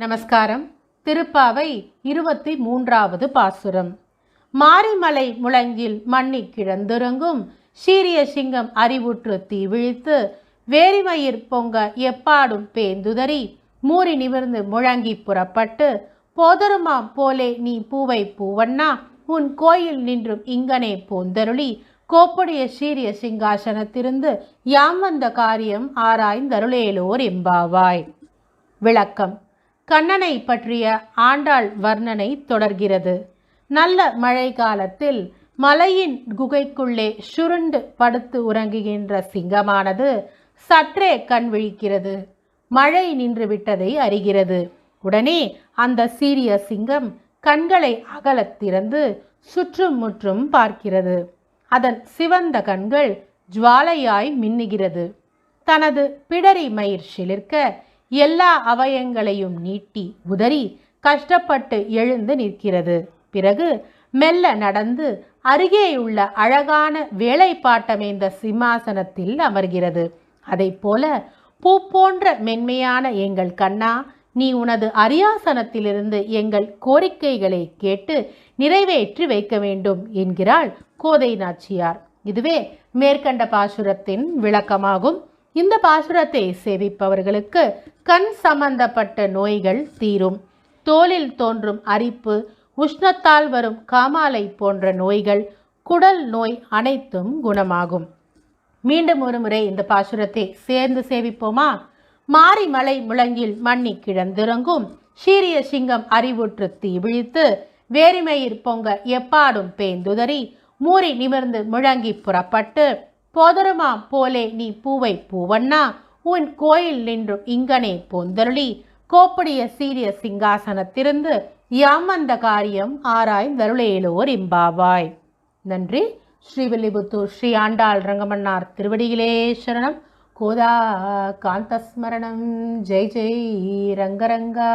நமஸ்காரம். திருப்பாவை இருபத்தி மூன்றாவது பாசுரம். மாரிமலை முழங்கில் மண்ணி கிழந்துறங்கும் சீரிய சிங்கம் அறிவுற்று தீ விழித்து வேரிமயிர் பொங்க எப்பாடும் பேந்துதறி மூறி நிமிர்ந்து முழங்கி புறப்பட்டு போதருமாம் போலே நீ பூவை பூவண்ணா உன் கோயில் நின்றும் இங்கனே போந்தருளி கோப்புடைய சீரிய சிங்காசனத்திருந்து யாம் வந்த காரியம் ஆராய்ந்தருளேலோர் எம்பாவாய். விளக்கம். கண்ணனை பற்றிய ஆண்டாள் வர்ணனை தொடர்கிறது. நல்ல மழை காலத்தில் மலையின் குகைக்குள்ளே சுருண்டு படுத்து உறங்குகின்ற சிங்கமானது சற்றே கண் விழிக்கிறது. மழை நின்று விட்டதை அறிகிறது. உடனே அந்த சீரிய சிங்கம் கண்களை அகலத் திறந்து சுற்றும் முற்றும் பார்க்கிறது. அதன் சிவந்த கண்கள் ஜுவாலையாய் மின்னுகிறது. தனது பிடரி மயிர் சிலிர்க்க எல்லா அவயங்களையும் நீட்டி உதறி கஷ்டப்பட்டு எழுந்து நிற்கிறது. பிறகு மெல்ல நடந்து அருகேயுள்ள அழகான வேலைப்பாட்டமைந்த சிம்மாசனத்தில் அமர்கிறது. அதை போல பூ போன்ற மென்மையான எங்கள் கண்ணா நீ உனது அரியாசனத்திலிருந்து எங்கள் கோரிக்கைகளை கேட்டு நிறைவேற்றி வைக்க வேண்டும் என்கிறாள் கோதை நாச்சியார். இதுவே மேற்கண்ட பாசுரத்தின் விளக்கமாகும். இந்த பாசுரத்தை சேவிப்பவர்களுக்கு கண் சம்பந்தப்பட்ட நோய்கள் தீரும். தோலில் தோன்றும் அரிப்பு உஷ்ணத்தால் வரும் காமாலை போன்ற நோய்கள் குடல் நோய் அனைத்தும் குணமாகும். மீண்டும் ஒரு முறை இந்த பாசுரத்தை சேர்ந்து சேவிப்போமா? மாரிமலை முழங்கில் மண்ணி கிழந்திறங்கும் சீரிய சிங்கம் அறிவுற்று தீ விழித்து வேரிமயிர் பொங்க எப்பாடும் பேந்துதறி மூறி நிமிர்ந்து முழங்கி புறப்பட்டு போதருமா போலே நீ பூவை பூவண்ணா உன் கோயில் நின்று இங்கனே பொந்தருளி. கோப்படிய சீரிய சிங்காசனத்திருந்து யாம் அந்த காரியம் ஆராய்ந்தருளேலோர் இம்பாவாய். நன்றி. ஸ்ரீவில்லிபுத்தூர் ஸ்ரீ ஆண்டாள் ரங்கமன்னார் திருவடியிலே சரணம். கோதா காந்தஸ்மரணம் ஜெய் ஜெய் ரங்கரங்கா.